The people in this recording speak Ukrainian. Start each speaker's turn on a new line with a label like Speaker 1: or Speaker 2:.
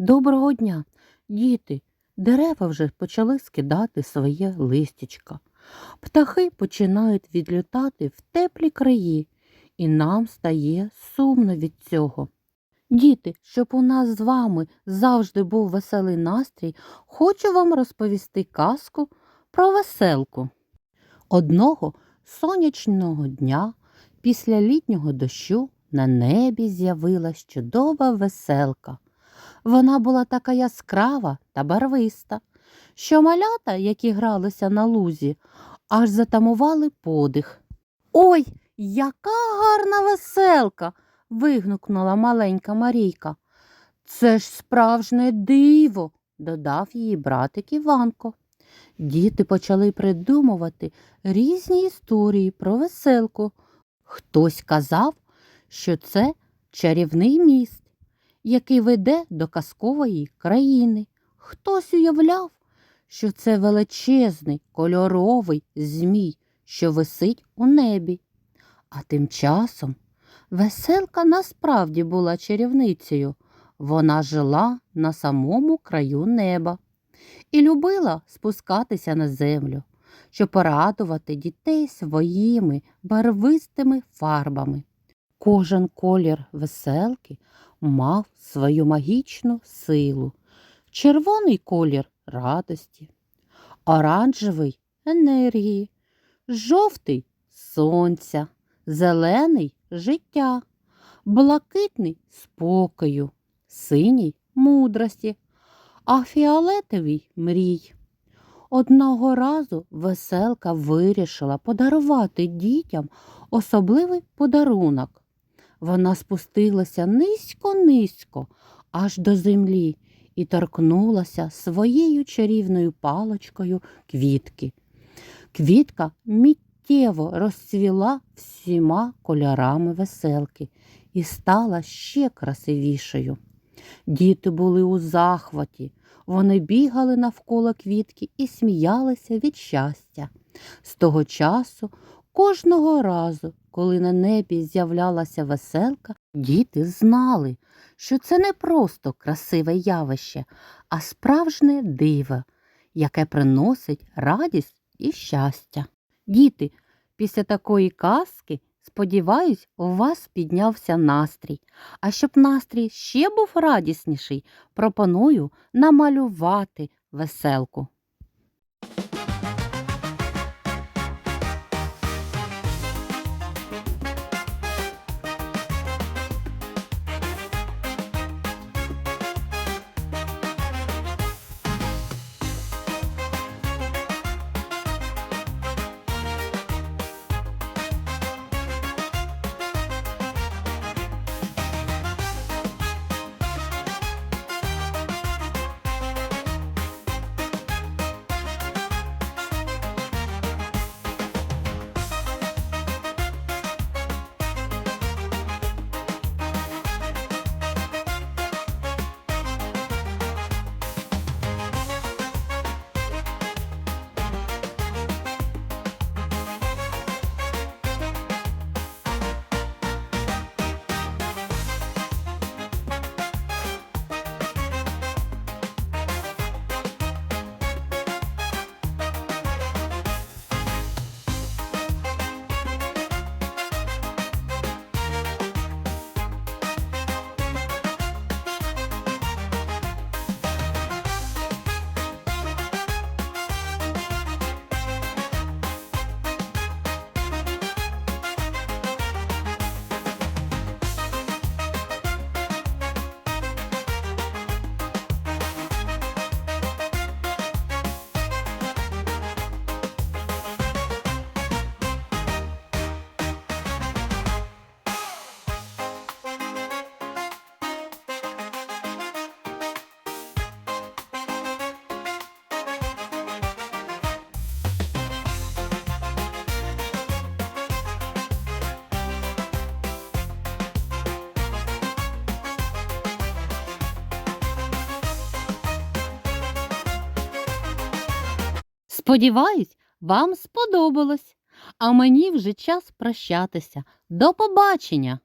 Speaker 1: Доброго дня, діти. Дерева вже почали скидати своє листячко. Птахи починають відлітати в теплі краї, і нам стає сумно від цього. Діти, щоб у нас з вами завжди був веселий настрій, хочу вам розповісти казку про веселку. Одного сонячного дня після літнього дощу на небі з'явилась чудова веселка. Вона була така яскрава та барвиста, що малята, які гралися на лузі, аж затамували подих. Ой, яка гарна веселка. вигукнула маленька Марійка. Це ж справжнє диво, додав її братик Іванко. Діти почали придумувати різні історії про веселку. Хтось казав, що це чарівний міст, який веде до казкової країни. Хтось уявляв, що це величезний кольоровий змій, що висить у небі. А тим часом веселка насправді була чарівницею. Вона жила на самому краю неба і любила спускатися на землю, щоб порадувати дітей своїми барвистими фарбами. Кожен колір веселки мав свою магічну силу. Червоний колір радості, оранжевий енергії, жовтий сонця, зелений життя, блакитний спокою, синій мудрості, а фіолетовий мрій. Одного разу веселка вирішила подарувати дітям особливий подарунок. Вона спустилася низько-низько, аж до землі, і торкнулася своєю чарівною палочкою квітки. Квітка миттєво розцвіла всіма кольорами веселки і стала ще красивішою. Діти були у захваті. Вони бігали навколо квітки і сміялися від щастя. З того часу, кожного разу, коли на небі з'являлася веселка, діти знали, що це не просто красиве явище, а справжнє диво, яке приносить радість і щастя. Діти, після такої казки, сподіваюсь, у вас піднявся настрій. А щоб настрій ще був радісніший, пропоную намалювати веселку. Сподіваюсь, вам сподобалось. А мені вже час прощатися. До побачення!